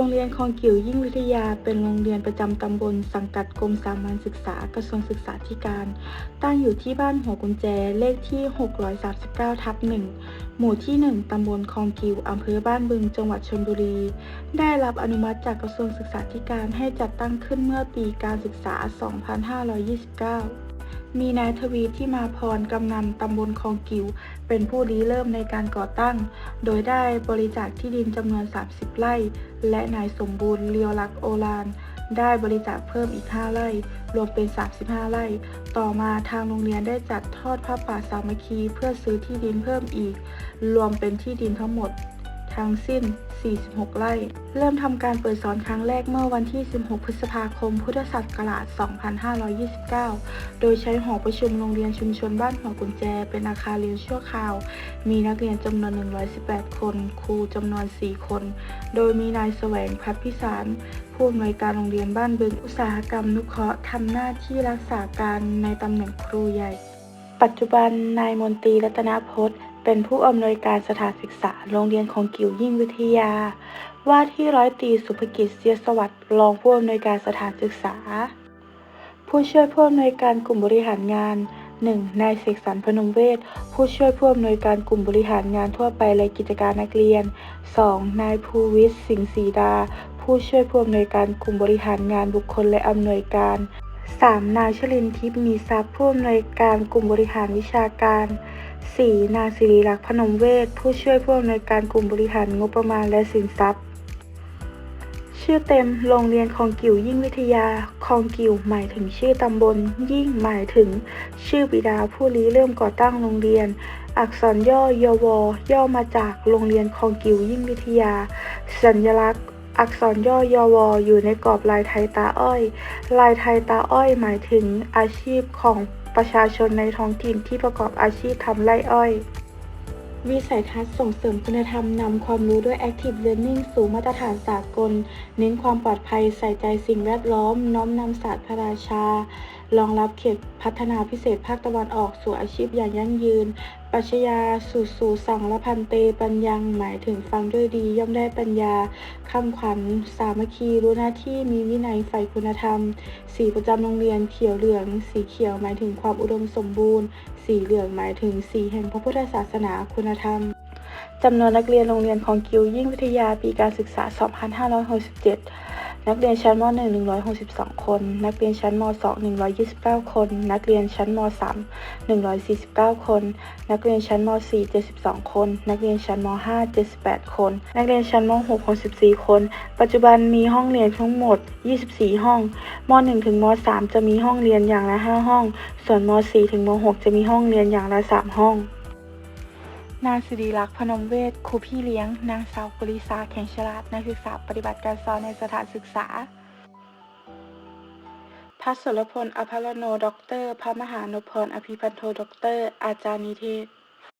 โรงเรียนคลองกิ่วยิ่งวิทยาเป็นโรงเรียนประจำตำบล สังกัดกรมสามัญศึกษากระทรวงศึกษาธิการ ตั้งอยู่ที่บ้านหัวกุญแจเลขที่ 639 ทับ 1 หมู่ที่ 1 ตำบลคลองกิ่วอำเภอบ้านบึง จังหวัดชลบุรี ได้รับอนุมัติจากกระทรวงศึกษาธิการให้จัดตั้งขึ้นเมื่อปีการศึกษา 2529 มีนายทวีที่มาพรกำนันตำบลคลองกิ่วเป็นผู้ริเริ่มในการก่อตั้ง โดยได้บริจาคที่ดินจำนวน 30 ไร่ และนายสมบูรณ์เลียวลักโอลานได้บริจาคเพิ่มอีก 5 ไร่ รวมเป็น 35 ไร่ ต่อมาทางโรงเรียนได้จัดทอดผ้าป่าสามัคคี เพื่อซื้อที่ดินเพิ่มอีก รวมเป็นที่ดินทั้งหมด ทั้งสิ้น 46 ไร่ เริ่มทำการเปิดสอนครั้งแรกเมื่อวันที่ 16 พฤษภาคม พุทธศักราช 2529 โดยใช้หอประชุมโรงเรียนชุมชนบ้านหัวกุญแจ เป็นอาคารเรียนชั่วคราว มีนักเรียนจำนวน 118 คน ครูจำนวน 4 คน โดยมีนายแสวงพัฒพิสารผู้อำนวยการโรงเรียนบ้านบึงอุตสาหกรรมนุเคราะห์ทำหน้าที่รักษาการในตำแหน่งครูใหญ่ ปัจจุบันนายมนตรีรัตนพจน์ เป็นผู้อำนวยการสถานศึกษาโรงเรียนของกิ่วยิ่งวิทยา ว่าที่ร้อยตีสุภกิจเสียสวัสดิ์รองผู้อำนวยการสถานศึกษา ผู้ช่วยผู้อำนวยการกลุ่มบริหารงาน 1. นายเสกสรรพนมเวชผู้ช่วยผู้อำนวยการกลุ่มบริหารงานทั่วไปและกิจการนักเรียน 2. นายภูวิทย์สิงห์ศรีดา ผู้ช่วยผู้อำนวยการกลุ่มบริหารงานบุคคลและอำนวยการ 3. นายชลินทิพย์มีทรัพย์ผู้อำนวยการกลุ่มบริหารวิชาการ 4. นางศิริลักษณ์พนมเวชผู้ช่วยผู้อำนวยการกลุ่มบริหารงบประมาณและสินทรัพย์ ชื่อเต็ม โรงเรียนคลองกิ่วยิ่งวิทยาคลองกิ่วหมายถึงชื่อตำบล ยิ่งหมายถึง ชื่อบิดาผู้ริเริ่มก่อตั้งโรงเรียน อักษรย่อยอวย่อมาจากโรงเรียนคลองกิ่วยิ่งวิทยา สัญลักษณ์อักษรย่อยอวอยู่ในกรอบลายไทยตาอ้อย ลายไทยตาอ้อยหมายถึงอาชีพของ ประชาชนในท้องถิ่นที่ประกอบอาชีพทำไร่อ้อย วิสัยทัศน์ส่งเสริมคุณธรรมนำความรู้ด้วย Active Learning สู่มาตรฐานสากล เน้นความปลอดภัยใส่ใจสิ่งแวดล้อม น้อมนำศาสตร์พระราชารองรับเขตพัฒนาพิเศษภาคตะวันออกสู่อาชีพอย่างยั่งยืน ปัชญาสูสูสั่งละพันเตปัญญังหมายถึงฟังด้วยดี ย่อมได้ปัญญาคำขวัญ สามัคคีรู้หน้าที่มีวินัยใฝ่คุณธรรม สีประจำโรงเรียนเขียวเหลือง สีเขียวหมายถึงความอุดมสมบูรณ์ สีเหลืองหมายถึงสีแห่งพระพุทธศาสนาคุณธรรมจำนวนนักเรียนโรงเรียนของกิวยิ่งวิทยาปีการศึกษา 2567 นักเรียนชั้นม .1 162 คน นักเรียนชั้นม .2 129 คน นักเรียนชั้นม .3 149 คน นักเรียนชั้นม .4 72 คน นักเรียนชั้นม .5 78 คน นักเรียนชั้นม .6 64 คน ปัจจุบันมีห้องเรียนทั้งหมด 24 ห้อง ม .1 ถึงม .3 จะมีห้องเรียนอย่างละ 5 ห้อง ส่วนม .4 ถึงม .6 จะมีห้องเรียนอย่างละ 3 ห้อง นางสิริลักษณ์พนมเวศครูพี่เลี้ยง นางสาวกุลิสาแข็งฉลาดนักศึกษาปฏิบัติการสอนในสถานศึกษาพัสสรพลอภรโนด็อกเตอร์ พระมหานพพรอภิพันโทด็อกเตอร์ อาจารย์นิเทศ